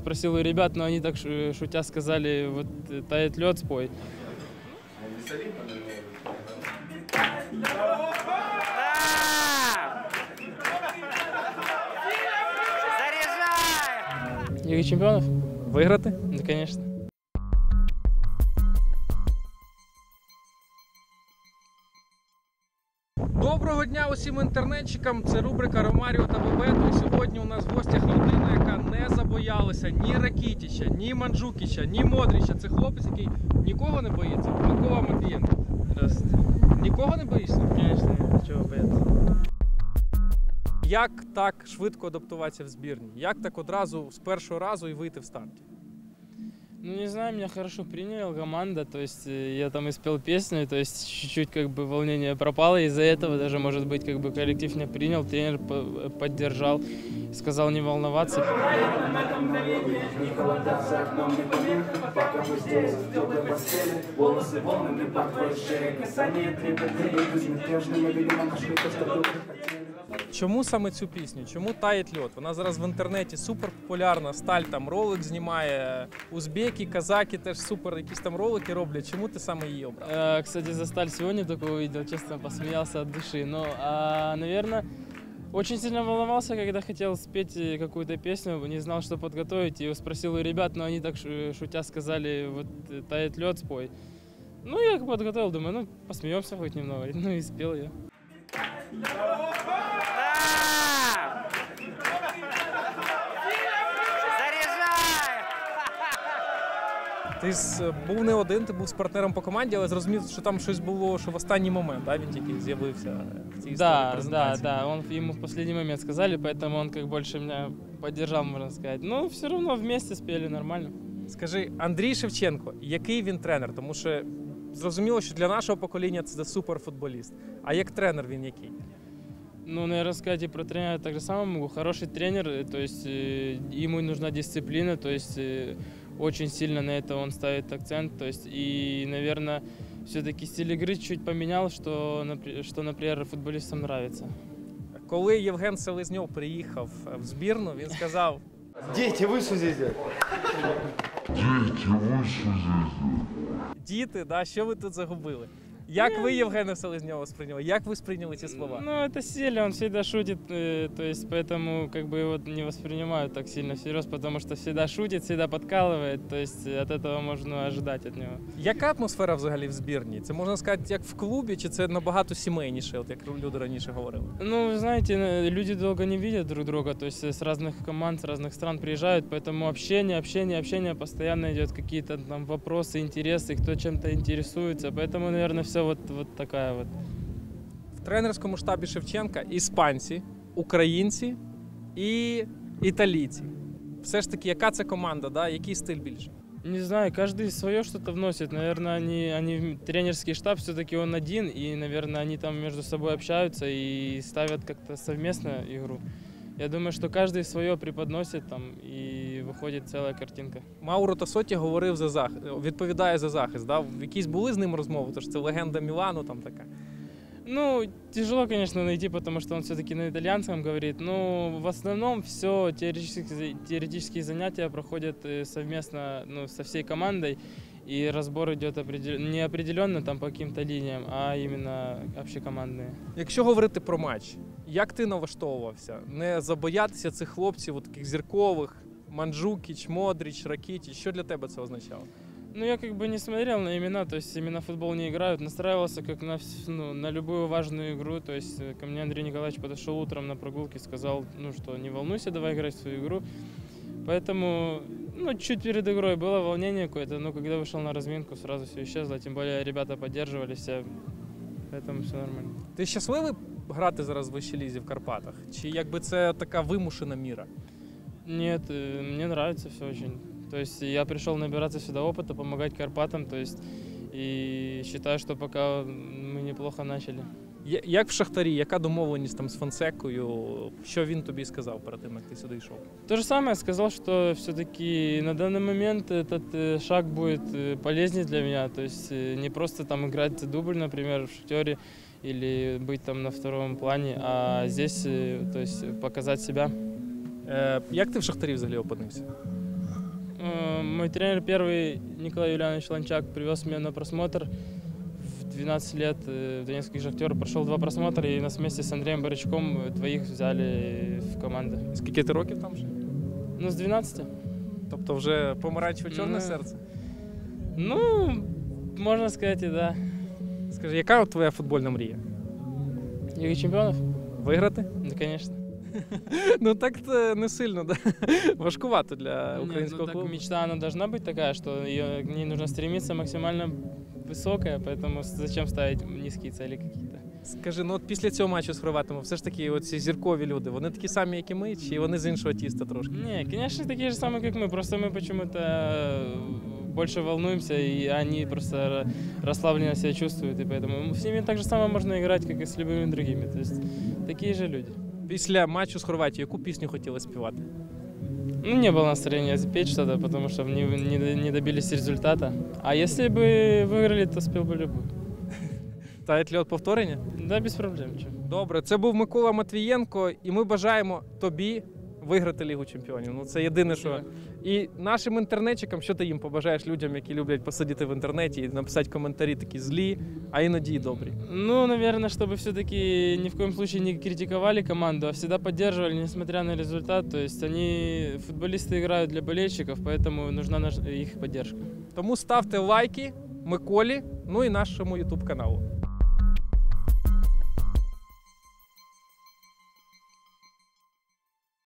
Спросил у ребят, но они так шу- шутя сказали, вот э, тает лед, спой. Лига чемпионов? Виграти? Да, конечно. Усім інтернетчикам. Це рубрика Ромаріо та Бебету. І сьогодні у нас в гостях людина, яка не забоялася ні Ракітіча, ні Манджукіча, ні Модріча. Це хлопець, який нікого не боїться. Микола Матвієнко. Здравствуйте. Нікого не боїшся? Нет, чего бояться. Як так швидко адаптуватися в збірні? Як так одразу з першого разу і вийти в старті? Ну, не знаю, меня хорошо приняла команда, то есть э, я там и спел песню, то есть чуть-чуть как бы волнение пропало, из-за этого даже, может быть, как бы коллектив меня принял, тренер по- поддержал, сказал не волноваться. Чому саме цю пісню? Чому таєть льот? Вона зараз в інтернеті супер популярна. Сталь там ролик знімає, узбеки, казаки теж супер якісь там ролики роблять. Чому ти саме її обрав? Э, Кстати, за сталь сегодня только увидел, честно, посмеялся от души. Но, наверное, очень сильно волновался, когда хотел спеть э, какую-то песню, не знал, что подготовить, и спросил у ребят, но они так шу- шутя сказали, вот э, тает лед, спой. Ну, я как подготовил, думаю, ну, посмеемся хоть немного. Ну, и спел я. Ти з- був не один, ти був з партнером по команді, але зрозумів, що там щось було, що в останній момент, да? він тільки з'явився в цій історії Да, да, презентації. да, он, ему в последний момент сказали, поэтому он как больше меня поддержал, можно сказать. Но все равно вместе спели нормально. Скажи, Андрій Шевченко, який він тренер? Тому що зрозуміло, що для нашого покоління це суперфутболіст. А як тренер він який? Ну, наверное, сказать и про тренера так же самое могу. Хороший тренер, э, то есть э, ему нужна дисциплина, то есть э, очень сильно на это он ставит акцент. То есть и, наверное, все-таки стиль игры чуть поменял, что, напри- что, например, футболистам нравится. Коли Євген Селезньов приїхав в збірну, він сказав: Дети, вы что здесь делаете? Діти, да, що ви тут загубили? Як ви Євгена Селезньова сприйняли? Як ви сприйняли ці слова? Ну, это Селя, он всегда шутит, э, то есть поэтому как бы его не воспринимают так сильно всерьез, потому что всегда шутит, всегда подкалывает, то есть э, от этого можно ожидать от него. Яка атмосфера взагалі в збірні? Це можна сказати, як в клубі, чи це набагато сімейніше, от як люди раніше говорили? Ну, вы знаете, э, люди долго не видят друг друга, то есть э, с разных команд, с разных стран приезжают, поэтому общение, общение, общение, постоянно идет какие-то там вопросы, интересы, кто чем-то интересуется, поэтому, наверное, все вот, вот такая вот. В тренерському штабі Шевченка іспанці, українці і італійці. Все ж таки, яка це команда, да? який стиль більше? Не знаю, каждый свое что-то вносит. Наверное, они, они тренерский штаб все-таки он один, и, наверное, они там между собой общаются и ставят как-то совместно игру. Я думаю, что каждый свое преподносит там, и выходит целая картинка. Мауро Тасоті говорив за захист, відповідає за захист. Да? Якісь були з ним розмови, тож це легенда Мілану там така. Ну, тяжело, конечно, найти, потому что он все-таки на итальянском говорит. Но в основном все теоретические, теоретические занятия проходят э, совместно ну, со всей командой. И разбор идет определ- не определенно там по каким-то линиям, а именно общекомандные. Якщо говорити про матч, як ти налаштовувався? Не забоятися цих хлопців, от таких зіркових, Манджукіч, Модріч, Ракітіч. Що для тебе це означало? Ну, я как бы не смотрел на имена, то есть имена в футбол не играют. Настраивался как на, вс- ну, на любую важную игру. То есть э, ко мне Андрей Николаевич подошел утром на прогулке, сказал, ну что, не волнуйся, давай играть в свою игру. Поэтому, ну, чуть перед игрой было волнение какое-то, но когда вышел на разминку, сразу все исчезло. Тем более ребята поддерживали все, поэтому все нормально. Ти щасливий грати зараз в вищій лізі в Карпатах? Чи якби це така вимушена міра? Нет, э, мне нравится все очень. То есть я пришел набираться сюда опыта, помогать Карпатам, то есть и считаю, что пока мы неплохо начали. Я- Як в Шахтарі, яка домовленість там з Фонсекою? Що він тобі сказав перед тим, як ти сюди йшов? То же самое, сказал, что все-таки на данный момент этот э, шаг будет э, полезнее для меня. То есть э, не просто там играть дубль, например, в шахтере или быть там на втором плане, а здесь э, то есть, показать себя. Е, як ти в Шахтарі взагалі опинився? Э, Мой тренер первый, Николай Юлианович Ланчак, привез меня на просмотр в 12 лет э, в Донецкий Шахтер. Прошел два просмотра, и нас вместе с Андреем Борячком э, двоих взяли в команду. Скільки ти років там вже? Ну, с 12. Тобто вже помаранчеве чорне Ну. серце. Ну, можно сказать и да. Скажи, яка от твоя футбольна мрія? Лига чемпионов? Виграти? Да, конечно. Ну так це не сильно, да? важкувато для Не, українського ну, так клубу. мечта, она должна быть такая, что ее, к ней нужно стремиться максимально высокая, поэтому зачем ставить низкие цели какие-то? Скажи, ну от після цього матчу з Хорватами, все ж таки, оці зіркові люди, вони такі самі, як і ми, чи вони з іншого тіста трошки? Не, конечно, такие же самые, как мы, просто мы почему-то э, больше волнуемся, и они просто ра- расслабленно себя чувствуют, и поэтому с ними так же само можно играть, как и с любыми другими, то есть такие же люди. Після матчу з Хорватією, яку пісню хотіли співати? Ну, не было настроения запеть что-то, потому что не, не, не добились результата. А если бы выиграли, то спел бы любую. Ставить льот повторення? Да, без проблем. чё. Добре, це був Микола Матвієнко, і ми бажаємо тобі виграти Лігу Чемпіонів. Ну це єдине, що. І нашим інтернетчикам, що ти їм побажаєш людям, які люблять посидіти в інтернеті і написати коментарі такі злі, а іноді й добрі. Ну, наверное, чтобы все-таки ни в коем случае не критиковали команду, а всегда поддерживали, несмотря на результат. То есть они, футболисты играют для болельщиков, поэтому нужна наш- их поддержка. Тому ставте лайки Миколі, ну і нашому Ютуб каналу.